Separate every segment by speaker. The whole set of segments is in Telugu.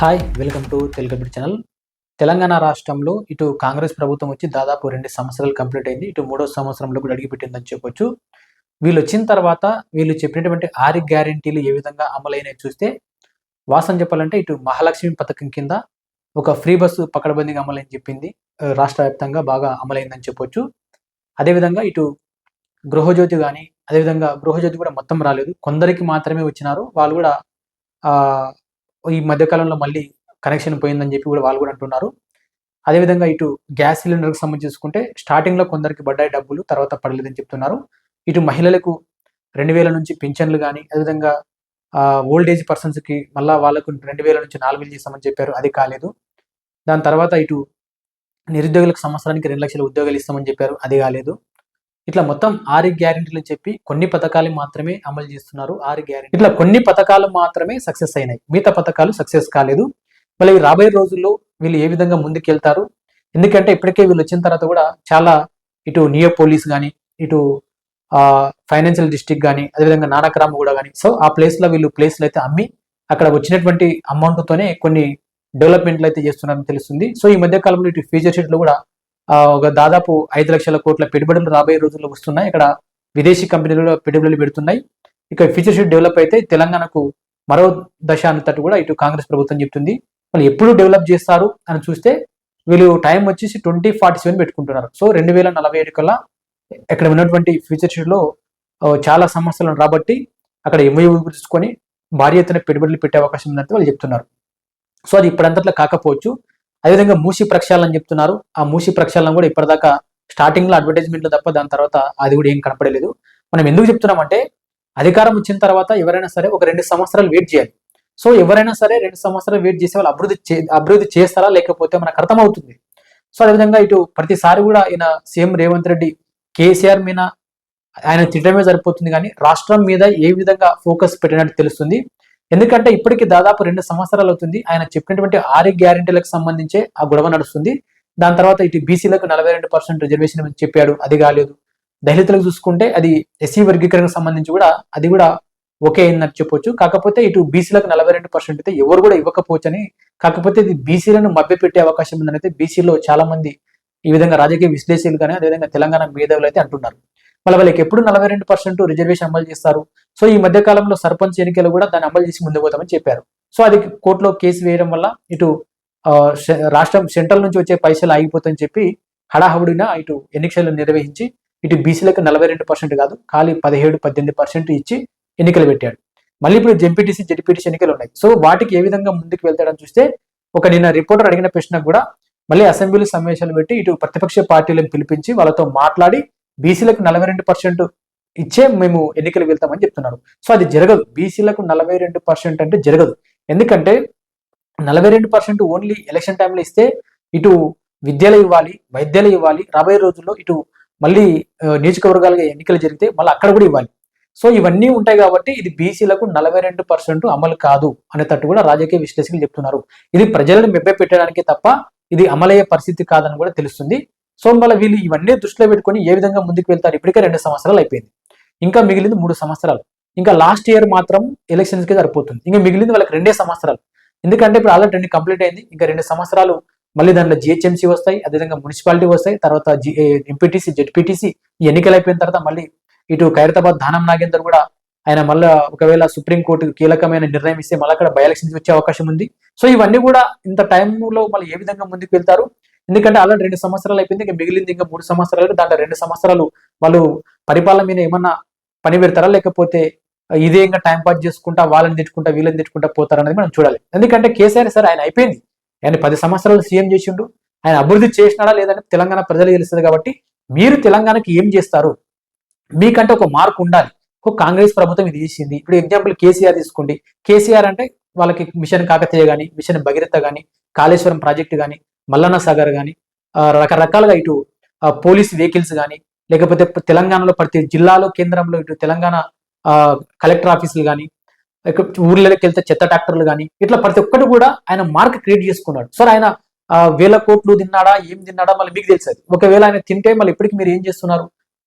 Speaker 1: Hi welcome to Telugu channel. Telangana రాష్ట్రంలో ఇటు కాంగ్రెస్ ప్రభుత్వం వచ్చి దాదాపు రెండు సంవత్సరాలు కంప్లీట్ అయింది. ఇటు మూడో సంవత్సరంలో కూడా అడిగిపెట్టిందని చెప్పొచ్చు. వీళ్ళు వచ్చిన తర్వాత వీళ్ళు చెప్పినటువంటి ఆరు గ్యారంటీలు ఏ విధంగా అమలైనాయి చూస్తే వాసన చెప్పాలంటే ఇటు మహాలక్ష్మి పథకం కింద ఒక ఫ్రీ బస్సు పకడబందీగా అమలైంది చెప్పింది. రాష్ట్ర వ్యాప్తంగా బాగా అమలైందని చెప్పొచ్చు. అదేవిధంగా ఇటు గృహజ్యోతి కానీ అదేవిధంగా గృహజ్యోతి కూడా మొత్తం రాలేదు. కొందరికి మాత్రమే వచ్చినారు. వాళ్ళు కూడా ఈ మధ్యకాలంలో మళ్ళీ కనెక్షన్ పోయిందని చెప్పి కూడా వాళ్ళు కూడా అంటున్నారు. అదేవిధంగా ఇటు గ్యాస్ సిలిండర్కి సంబంధించి చూసుకుంటే స్టార్టింగ్లో కొందరికి పడ్డాయి డబ్బులు తర్వాత పడలేదని చెప్తున్నారు. ఇటు మహిళలకు రెండు వేల నుంచి పింఛన్లు కానీ అదేవిధంగా ఓల్డ్ ఏజ్ పర్సన్స్కి మళ్ళీ వాళ్ళకు రెండు వేల నుంచి నాలుగు వేలు చేస్తామని చెప్పారు. అది కాలేదు. దాని తర్వాత ఇటు నిరుద్యోగులకు సంవత్సరానికి రెండు లక్షల ఉద్యోగాలు ఇస్తామని చెప్పారు. అది కాలేదు. ఇట్లా మొత్తం ఆరు గ్యారెంటీలు చెప్పి కొన్ని పథకాలు మాత్రమే అమలు చేస్తున్నారు. ఆరు గ్యారెంటీ. ఇట్లా కొన్ని పథకాలు మాత్రమే సక్సెస్ అయినాయి. మిగతా పథకాలు సక్సెస్ కాలేదు. మళ్ళీ రాబోయే రోజుల్లో వీళ్ళు ఏ విధంగా ముందుకెళ్తారు? ఎందుకంటే ఇప్పటికే వీళ్ళు వచ్చిన తర్వాత కూడా చాలా ఇటు నియో పోలీస్ కానీ ఇటు ఫైనాన్షియల్ డిస్ట్రిక్ట్ కానీ అదేవిధంగా నానక్రామ్ కూడా కానీ సో ఆ ప్లేస్లో వీళ్ళు ప్లేస్లు అయితే అమ్మి అక్కడ వచ్చినటువంటి అమౌంట్తోనే కొన్ని డెవలప్మెంట్లు అయితే చేస్తున్నారని తెలుస్తుంది. సో ఈ మధ్య కాలంలో ఇటు ఫ్యూచర్ షీట్లో కూడా ఒక దాదాపు ఐదు లక్షల కోట్ల పెట్టుబడులు రాబోయే రోజుల్లో వస్తున్నాయి. ఇక్కడ విదేశీ కంపెనీలలో పెట్టుబడులు పెడుతున్నాయి. ఇక ఫ్యూచర్ షీట్ డెవలప్ అయితే తెలంగాణకు మరో దశ అన్నట్టు కూడా ఇటు కాంగ్రెస్ ప్రభుత్వం చెప్తుంది. వాళ్ళు ఎప్పుడు డెవలప్ చేస్తారు అని చూస్తే వీళ్ళు టైం వచ్చేసి ట్వంటీ ఫార్టీ సెవెన్ పెట్టుకుంటున్నారు. సో రెండు వేల నలభై ఏడు కల్లా ఇక్కడ ఉన్నటువంటి ఫ్యూచర్ షీట్లో చాలా సమస్యలను రాబట్టి అక్కడ ఎంఐ తీసుకొని భారీ ఎత్తున పెట్టుబడులు పెట్టే అవకాశం ఉందంటే వాళ్ళు చెప్తున్నారు. సో అది ఇప్పుడంతట్లో కాకపోవచ్చు. అదేవిధంగా మూసి ప్రక్షాళన చెప్తున్నారు. ఆ మూసి ప్రక్షాళన కూడా ఇప్పటిదాకా స్టార్టింగ్లో అడ్వర్టైజ్మెంట్లు తప్ప దాని తర్వాత అది కూడా ఏం కనపడలేదు. మనం ఎందుకు చెప్తున్నామంటే అధికారం వచ్చిన తర్వాత ఎవరైనా సరే ఒక రెండు సంవత్సరాలు వెయిట్ చేయాలి. సో ఎవరైనా సరే రెండు సంవత్సరాలు వెయిట్ చేసే వాళ్ళు అభివృద్ధి చే అభివృద్ధి చేస్తారా లేకపోతే మనకు అర్థమవుతుంది. సో అదేవిధంగా ఇటు ప్రతిసారి కూడా ఈయన సీఎం రేవంత్ రెడ్డి కేసీఆర్ మీద ఆయన తిట్టడమే సరిపోతుంది కానీ రాష్ట్రం మీద ఏ విధంగా ఫోకస్ పెట్టినట్టు తెలుస్తుంది. ఎందుకంటే ఇప్పటికి దాదాపు రెండు సంవత్సరాలు అవుతుంది. ఆయన చెప్పినటువంటి ఆరు గ్యారెంటీలకు సంబంధించే ఆ గొడవ నడుస్తుంది. దాని తర్వాత ఇటు బీసీలకు నలభై రెండు పర్సెంట్ రిజర్వేషన్ అని చెప్పాడు. అది కాలేదు. దళితులకు చూసుకుంటే అది ఎస్సీ వర్గీకరణకు సంబంధించి కూడా అది కూడా ఓకే అయిందని చెప్పొచ్చు. కాకపోతే ఇటు బీసీలకు నలభై రెండు పర్సెంట్ అయితే ఎవరు కూడా ఇవ్వకపోవచ్చు అని కాకపోతే ఇది బీసీలను మభ్యపెట్టే అవకాశం ఉందని అయితే బీసీలో చాలా మంది ఈ విధంగా రాజకీయ విశ్లేషకులు కానీ అదేవిధంగా తెలంగాణ మేధావులు అయితే అంటున్నారు. మళ్ళీ వాళ్ళకి ఎప్పుడు నలభై రెండు పర్సెంట్ రిజర్వేషన్ అమలు చేస్తారు. సో ఈ మధ్య కాలంలో సర్పంచ్ ఎన్నికలు కూడా దాన్ని అమలు చేసి ముందుకు పోతామని చెప్పారు. సో అది కోర్టులో కేసు వేయడం వల్ల ఇటు రాష్ట్రం సెంట్రల్ నుంచి వచ్చే పైసలు ఆగిపోతాయని చెప్పి హడాహుడిన ఇటు ఎన్నికలు నిర్వహించి ఇటు బీసీలకు నలభై రెండు పర్సెంట్ కాదు ఖాళీ పదిహేడు పద్దెనిమిది పర్సెంట్ ఇచ్చి ఎన్నికలు పెట్టాడు. మళ్ళీ ఇప్పుడు జెంపీటీసీ జెడ్పీటీసీ ఎన్నికలు ఉన్నాయి. సో వాటికి ఏ విధంగా ముందుకు వెళ్తాడని చూస్తే ఒక నిన్న రిపోర్టర్ అడిగిన ప్రశ్న కూడా మళ్ళీ అసెంబ్లీ సమావేశాలు పెట్టి ఇటు ప్రతిపక్ష పార్టీలను పిలిపించి వాళ్ళతో మాట్లాడి బీసీలకు నలభై రెండు పర్సెంట్ ఇచ్చే మేము ఎన్నికలు వెళ్తామని చెప్తున్నారు. సో అది జరగదు. బీసీలకు నలభై రెండు పర్సెంట్ అంటే జరగదు. ఎందుకంటే నలభై రెండు పర్సెంట్ ఓన్లీ ఎలక్షన్ టైంలో ఇస్తే ఇటు విద్యలు ఇవ్వాలి వైద్యాలు ఇవ్వాలి రాబోయే రోజుల్లో ఇటు మళ్ళీ నియోజకవర్గాలుగా ఎన్నికలు జరిగితే మళ్ళీ అక్కడ కూడా ఇవ్వాలి. సో ఇవన్నీ ఉంటాయి కాబట్టి ఇది బీసీలకు నలభై రెండు పర్సెంట్ అమలు కాదు అనేటట్టు కూడా రాజకీయ విశ్లేషకులు చెప్తున్నారు. ఇది ప్రజలను మెబ్బె పెట్టడానికి తప్ప ఇది అమలయ్యే పరిస్థితి కాదని కూడా తెలుస్తుంది. సో మళ్ళీ వీళ్ళు ఇవన్నీ దృష్టిలో పెట్టుకొని ఏ విధంగా ముందుకు వెళ్తారు? ఇప్పటికే రెండు సంవత్సరాలు అయిపోయింది. ఇంకా మిగిలింది మూడు సంవత్సరాలు. ఇంకా లాస్ట్ ఇయర్ మాత్రం ఎలక్షన్స్కి సరిపోతుంది. ఇంకా మిగిలింది వాళ్ళకి రెండే సంవత్సరాలు. ఎందుకంటే ఇప్పుడు ఆల్రెడీ రెండు కంప్లీట్ అయింది. ఇంకా రెండు సంవత్సరాలు మళ్ళీ దాంట్లో జిహెచ్ఎంసీ వస్తాయి. అదేవిధంగా మున్సిపాలిటీ వస్తాయి. తర్వాత ఎంపీటీసీ జెడ్పీటీసీ ఈ ఎన్నికలు అయిపోయిన తర్వాత మళ్ళీ ఇటు ఖైరతాబాద్ దానం నాగేందర్ కూడా ఆయన మళ్ళీ ఒకవేళ సుప్రీంకోర్టు కీలకమైన నిర్ణయం ఇస్తే మళ్ళీ అక్కడ బై ఎలక్షన్స్ వచ్చే అవకాశం ఉంది. సో ఇవన్నీ కూడా ఇంత టైంలో మళ్ళీ ఏ విధంగా ముందుకు వెళ్తారు? ఎందుకంటే అలా రెండు సంవత్సరాలు అయిపోయింది ఇంకా మిగిలింది ఇంకా మూడు సంవత్సరాలు దాంట్లో రెండు సంవత్సరాలు వాళ్ళు పరిపాలన మీద ఏమన్నా పని పెడతారా? లేకపోతే ఇదే ఇంకా టైం పాస్ చేసుకుంటా వాళ్ళని తెచ్చుకుంటా వీళ్ళని తెచ్చుకుంటా పోతారనేది మనం చూడాలి. ఎందుకంటే కేసీఆర్ సార్ ఆయన అయిపోయింది. ఆయన పది సంవత్సరాలు సీఎం చేసిండు. ఆయన అభివృద్ధి చేసినాడా లేదని తెలంగాణ ప్రజలు తెలుస్తుంది కాబట్టి మీరు తెలంగాణకి ఏం చేస్తారు? మీకంటే ఒక మార్క్ ఉండాలి. ఒక కాంగ్రెస్ ప్రభుత్వం ఇది చేసింది. ఇప్పుడు ఎగ్జాంపుల్ కేసీఆర్ తీసుకోండి. కేసీఆర్ అంటే వాళ్ళకి మిషన్ కాకతీయ కానీ మిషన్ భగీరథ కానీ కాళేశ్వరం ప్రాజెక్టు కానీ మల్లన్న సాగర్ కానీ రకరకాలుగా ఇటు పోలీస్ వెహికల్స్ కానీ లేకపోతే తెలంగాణలో ప్రతి జిల్లాలో కేంద్రంలో ఇటు తెలంగాణ కలెక్టర్ ఆఫీసులు కానీ ఊర్లలోకి వెళ్తే చెత్త ట్రాక్టర్లు కానీ ఇట్లా ప్రతి ఒక్కటి కూడా ఆయన మార్క్ క్రియేట్ చేసుకున్నాడు. సార్ ఆయన వేల కోట్లు తిన్నాడా ఏం తిన్నాడా మళ్ళీ మీకు తెలుసు ఒకవేళ ఆయన తింటే మళ్ళీ ఇప్పటికి మీరు ఏం చేస్తున్నారు?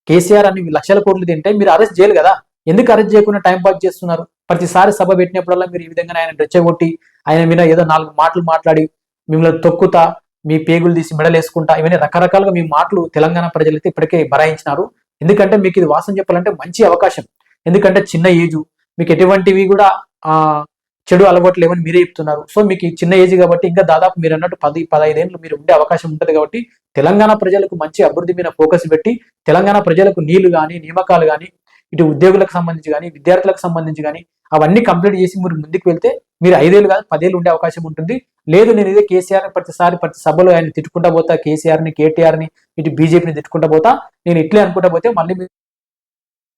Speaker 1: కేసీఆర్ అని లక్షల కోట్లు తింటే మీరు అరెస్ట్ చేయాలి కదా. ఎందుకు అరెస్ట్ చేయకుండా టైం పాస్ చేస్తున్నారు? ప్రతిసారి సభ పెట్టినప్పుడల్లా మీరు ఈ విధంగా ఆయన రెచ్చగొట్టి ఆయన మీద ఏదో నాలుగు మాటలు మాట్లాడి మిమ్మల్ని తొక్కుతా మీ పేగులు తీసి మెడలేసుకుంటా ఇవన్నీ రకరకాలుగా మీ మాటలు తెలంగాణ ప్రజలైతే ఇప్పటికే బరాయించినారు. ఎందుకంటే మీకు ఇది వాసన చెప్పాలంటే మంచి అవకాశం. ఎందుకంటే చిన్న ఏజు మీకు ఎటువంటివి కూడా ఆ చెడు అలవాట్లు లేవని మీరే చెప్తున్నారు. సో మీకు చిన్న ఏజ్ కాబట్టి ఇంకా దాదాపు మీరు అన్నట్టు పది పదహైదేళ్ళు మీరు ఉండే అవకాశం ఉంటుంది కాబట్టి తెలంగాణ ప్రజలకు మంచి అభివృద్ధి మీద ఫోకస్ పెట్టి తెలంగాణ ప్రజలకు నీళ్ళు కానీ నియామకాలు కానీ ఇటు ఉద్యోగులకు సంబంధించి కానీ విద్యార్థులకు సంబంధించి కానీ అవన్నీ కంప్లీట్ చేసి మీరు ముందుకు వెళ్తే మీరు ఐదేళ్ళు కాదు పదేళ్ళు ఉండే అవకాశం ఉంటుంది. లేదు నేను ఇదే కేసీఆర్ ప్రతిసారి ప్రతి సభలో ఆయన తిట్టుకుంటా పోతా కేసీఆర్ని కేటీఆర్ని ఇటు బీజేపీని తిట్టుకుంటా పోతా నేను ఇట్లే అనుకుంటా పోతే మళ్ళీ మీరు